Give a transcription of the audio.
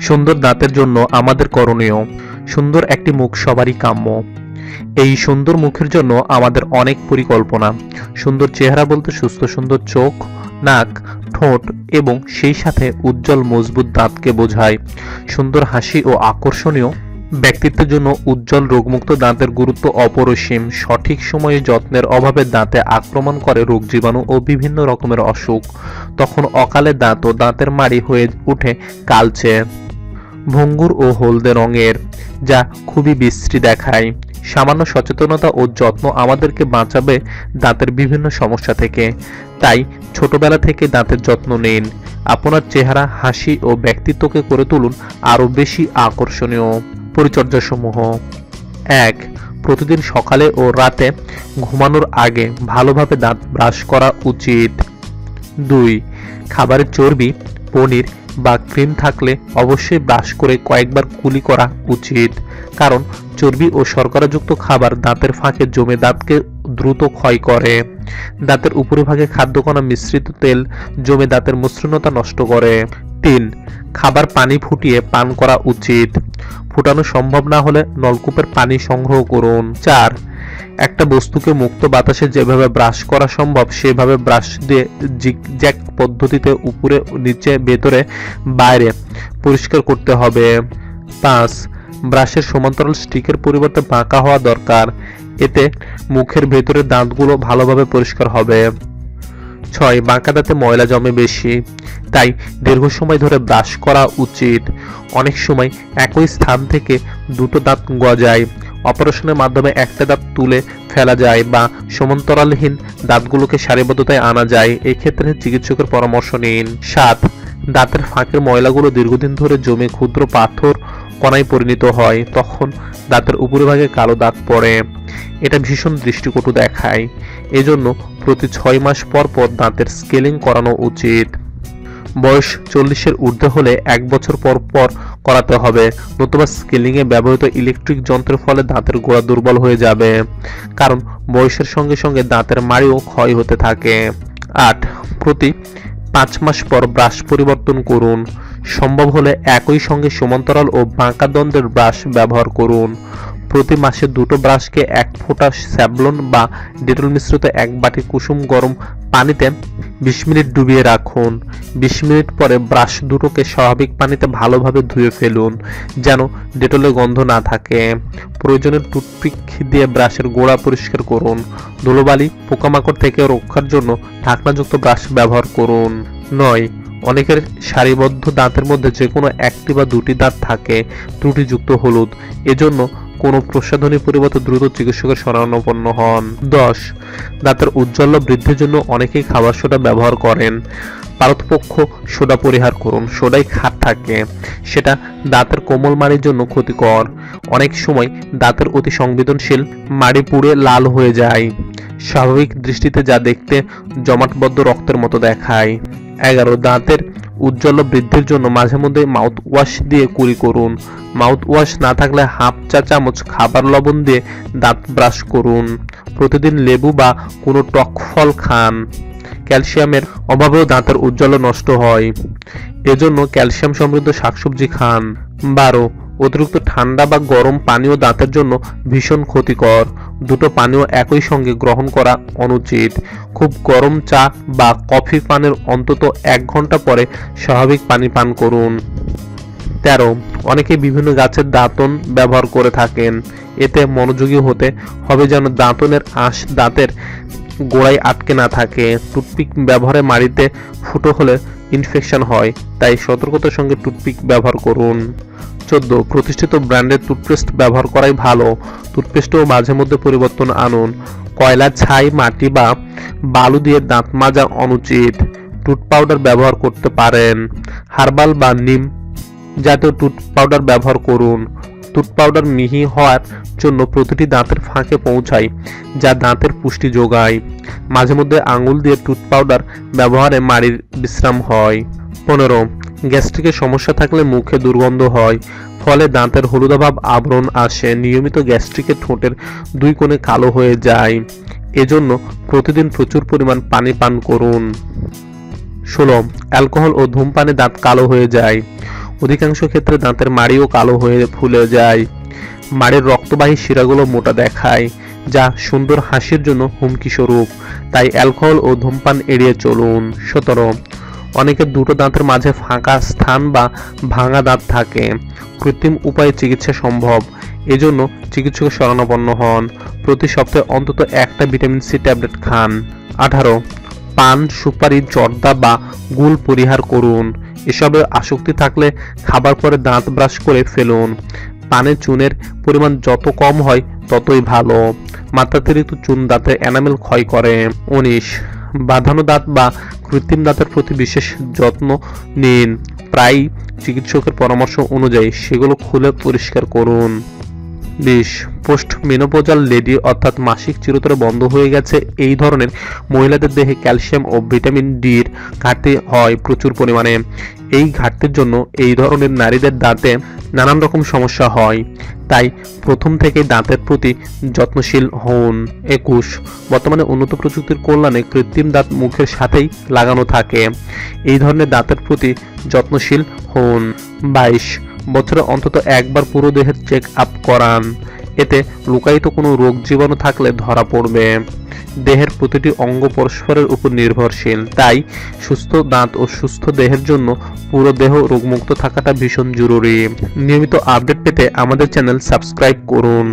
সুন্দর দাঁতের জন্য আমাদের করণীয়। সুন্দর একটি মুখ সবারই কাম্য। এই সুন্দর মুখের জন্য আমাদের অনেক পরিকল্পনা। সুন্দর চেহারা বলতে সুস্থ সুন্দর চোখ, নাক, ঠোঁট এবং সেই সাথে উজ্জ্বল মজবুত দাঁতকে বোঝায়। সুন্দর হাসি ও আকর্ষণীয়। ব্যক্তিত্বের জন্য উজ্জ্বল রোগমুক্ত দাঁতের গুরুত্ব অপরিসীম। সঠিক সময়ে যত্নের অভাবে দাঁতে আক্রমণ করে রোগ জীবাণু ও বিভিন্ন রকমের অসুখ। তখন অকালে দাঁত ও দাঁতের মাড়ি হয়ে উঠে কালচে। ভঙ্গুর ও হলদে রঙের, যা খুবই বিশ্রী দেখায়। সামান্য সচেতনতা ও যত্ন আমাদেরকে বাঁচাবে দাঁতের বিভিন্ন সমস্যা থেকে। তাই ছোটবেলা থেকে দাঁতের যত্ন নিন। আপনার চেহারা, হাসি ও ব্যক্তিত্বকে করে তুলুন আরও বেশি আকর্ষণীয় পরিচর্যাসমূহ। এক, প্রতিদিন সকালে ও রাতে ঘুমানোর আগে ভালোভাবে দাঁত ব্রাশ করা উচিত। দুই, খাবারের চর্বি, পনির বা ক্রিম থাকলে অবশ্যই ব্রাশ করে কয়েকবার কুলি করা উচিত। কারণ চর্বি ও শর্করাযুক্ত খাবার দাঁতের ফাঁকে জমে দাঁতকে দ্রুত ক্ষয় করে। দাঁতের উপরিভাগে খাদ্যকণা মিশ্রিত তেল জমে দাঁতের মসৃণতা নষ্ট করে। তিন, খাবার পানি ফুটিয়ে পান করা উচিত। ফুটানো সম্ভব না হলে নলকূপের পানি সংগ্রহ করুন। চার একটা বস্তুকে মুক্ত বাতাসে যেভাবে ব্রাশ করা সম্ভব, সেভাবে ব্রাশ দিয়ে জিগজ্যাগ পদ্ধতিতে উপরে, নিচে, ভেতরে, বাইরে পরিষ্কার করতে হবে। পাঁচ, ব্রাশের সমান্তরাল স্টিকের পরিবর্তে বাঁকা হওয়া দরকার। এতে মুখের ভেতরে দাঁতগুলো ভালোভাবে পরিষ্কার হবে। ছয়, বাঁকা দাঁতে ময়লা জমে বেশি। তাই দীর্ঘ সময় ধরে ব্রাশ করা উচিত। অনেক সময় একই স্থান থেকে দুটো দাঁত গজায়। অপারেশনের মাধ্যমে একটা দাঁত তুলে ফেলা যায় বা সমান্তরালহীন দাঁতগুলোকে সারিবদ্ধতায় আনা যায় এই ক্ষেত্রে চিকিৎসকের পরামর্শ নিন। সাত, দাঁতের ফাঁকের ময়লাগুলো দীর্ঘদিন ধরে জমে ক্ষুদ্র পাথর কণায় পরিণত হয়, তখন দাঁতের উপরিভাগে কালো দাগ পড়ে। এটা ভীষণ দৃষ্টিকটু দেখায়। এজন্য প্রতি ছয় মাস পর পর দাঁতের স্কেলিং করানো উচিত। বয়স চল্লিশের ঊর্ধ্বে হলে এক বছর পর পর করাতে হবে। নতুবা স্কেলিংয়ে ব্যবহৃত ইলেকট্রিক যন্ত্রের ফলে দাঁতের গোড়া দুর্বল হয়ে যাবে। কারণ বয়সের সঙ্গে সঙ্গে দাঁতের মাড়িও ক্ষয় হতে থাকে। আট, প্রতি পাঁচ মাস পর ব্রাশ পরিবর্তন করুন। সম্ভব হলে একই সঙ্গে সমান্তরাল ও বাঁকা দ্বন্দ্বের ব্রাশ ব্যবহার করুন। প্রতি মাসে দুটো ব্রাশকে এক ফোঁটা স্যাভলন বা ডেটল মিশ্রিত এক বাটি কুসুম গরম পানিতে বিশ মিনিট ডুবিয়ে রাখুন। বিশ মিনিট পরে ব্রাশ দুটোকে স্বাভাবিক পানিতে ভালোভাবে ধুয়ে ফেলুন, যেন ডেটলের গন্ধ না থাকে। প্রয়োজনে টুথপিক দিয়ে ব্রাশের গোড়া পরিষ্কার করুন। ধুলোবালি পোকামাকড় থেকে রক্ষার জন্য ঢাকনাযুক্ত ব্রাশ ব্যবহার করুন। নয়, অনেকের সারিবদ্ধ দাঁতের মধ্যে যে কোনো একটি বা দুটি দাঁত থাকে, ত্রুটিযুক্ত হলুদ। এজন্য কোনো প্রসাধনী পরিবর্তে দ্রুত চিকিৎসকের শরণাপন্ন হন। দশ, দাঁতের উজ্জ্বল্য বৃদ্ধির জন্য অনেকেই খাবার সোডা ব্যবহার করেন। পারতপক্ষ সোডা পরিহার করুন, সোডাই খাট থাকে। সেটা দাঁতের কোমল মাড়ির জন্য ক্ষতিকর। অনেক সময় দাঁতের অতি সংবেদনশীল মাড়ি পুড়ে লাল হয়ে যায়। স্বাভাবিক দৃষ্টিতে যা দেখতে জমাটবদ্ধ রক্তের মতো দেখায়। এগারো, দাঁতের উজ্জ্বল বৃদ্ধির জন্য মাঝে মধ্যে মাউথ ওয়াশ দিয়ে কুড়ি করুন। মাউথ ওয়াশ না থাকলে হাফ চা চামচ খাবার লবণ দিয়ে দাঁত ব্রাশ করুন। প্রতিদিন লেবু বা কোনো টক ফল খান। ক্যালসিয়ামের অভাবেও দাঁতের উজ্জ্বল নষ্ট হয়। এজন্য ক্যালসিয়াম সমৃদ্ধ শাকসবজি খান। বারো অতিরিক্ত ঠান্ডা বা গরম পানীয় দাঁতের জন্য ভীষণ ক্ষতিকর। দুটো পানীয় একই সঙ্গে গ্রহণ করা অনুচিত। খুব গরম চা বা কফি পানের অন্তত এক ঘণ্টা পরে স্বাভাবিক পানি পান করুন। তেরো, অনেকে বিভিন্ন গাছের দাঁতন ব্যবহার করে থাকেন। এতে মনোযোগী হতে হবে যেন দাঁতনের আঁশ দাঁতের গোড়ায় আটকে না থাকে। টুথপিক ব্যবহারে মাড়িতে ফুটো হলে ইনফেকশন হয়, তাই সতর্কতার সঙ্গে টুথপিক ব্যবহার করুন। চোদ্দ, প্রতিষ্ঠিত ব্র্যান্ডের টুথপেস্ট ব্যবহার করাই ভালো। টুথপেস্টও মাঝে মধ্যে পরিবর্তন আনুন। কয়লা ছাই, মাটি বা বালু দিয়ে দাঁত মাজা অনুচিত। টুথ পাউডার ব্যবহার করতে পারেন। হার্বাল বা নিম জাতীয় টুথ পাউডার ব্যবহার করুন। টুথ পাউডার মিহি হওয়ার জন্য প্রতিটি দাঁতের ফাঁকে পৌঁছায়, যা দাঁতের পুষ্টি যোগায়। মাঝে মধ্যে আঙুল দিয়ে টুথ পাউডার ব্যবহারে মাড়ির বিশ্রাম হয়। পনেরো গ্যাস্ট্রিকের সমস্যা থাকলে মুখে দুর্গন্ধ হয়, ফলে দাঁতের হলুদাভাব আবরণ আসে, নিয়মিত গ্যাস্ট্রিকের ঠোঁটের দুই কোণে কালো হয়ে যায়। এজন্য প্রতিদিন প্রচুর পরিমাণ পানি পান করুন। ষোলো, অ্যালকোহল ও ধূমপানে দাঁত কালো হয়ে যায়। অধিকাংশ ক্ষেত্রে দাঁতের মাড়িও কালো হয়ে ফুলে যায়। মাড়ির রক্তবাহী শিরাগুলো মোটা দেখায়, যা সুন্দর হাসির জন্য হুমকি স্বরূপ। তাই অ্যালকোহল ও ধূমপান এড়িয়ে চলুন। সতেরো অনেকের দুটো দাঁতের মাঝে ফাঁকা স্থান বা ভাঙা দাঁত থাকে। কৃত্রিম উপায়ে চিকিৎসা সম্ভব। এজন্য চিকিৎসকের শরণাপন্ন হন। প্রতি সপ্তাহে অন্তত একটা ভিটামিন সি ট্যাবলেট খান। আঠারো, পান, সুপারি, জর্দা বা গুল পরিহার করুন। এসবে আসক্তি থাকলে খাবার পরে দাঁত ব্রাশ করে ফেলুন। পানে চুনের পরিমাণ যত কম হয় ততই ভালো। মাত্রাতিরিক্ত চুন দাঁতের এনামেল ক্ষয় করে। উনিশ, বাঁধানো দাঁত বা কৃত্রিম দাঁতের প্রতি বিশেষ যত্ন নিন। প্রায় চিকিৎসকের পরামর্শ অনুযায়ী সেগুলো খুলে পরিষ্কার করুন। বিশ পোস্ট মেনোপোজাল লেডি অর্থাৎ মাসিক চিরতরে বন্ধ হয়ে গেছে এই ধরনের মহিলাদের দেহে ক্যালসিয়াম ও ভিটামিন ডির ঘাটতি হয় প্রচুর পরিমাণে। এই ঘাটতির জন্য এই ধরনের নারীদের দাঁতে নানান রকম সমস্যা হয়। তাই প্রথম থেকে দাঁতের প্রতি যত্নশীল হন। একুশ, বর্তমানে উন্নত প্রযুক্তির কল্যাণে কৃত্রিম দাঁত মুখের সাথেই লাগানো থাকে। এই ধরনের দাঁতের প্রতি যত্নশীল হন। বাইশ, বছরে অন্তত একবার পুরো দেহের চেক আপ করান। এতে লুকায়িত কোনো রোগ জীবাণু থাকলে ধরা পড়বে। দেহের প্রতিটি অঙ্গ পরস্পরের উপর নির্ভরশীল। তাই সুস্থ দাঁত ও সুস্থ দেহের জন্য পুরো দেহ রোগমুক্ত থাকাটা ভীষণ জরুরি। নিয়মিত আপডেট পেতে আমাদের চ্যানেল সাবস্ক্রাইব করুন।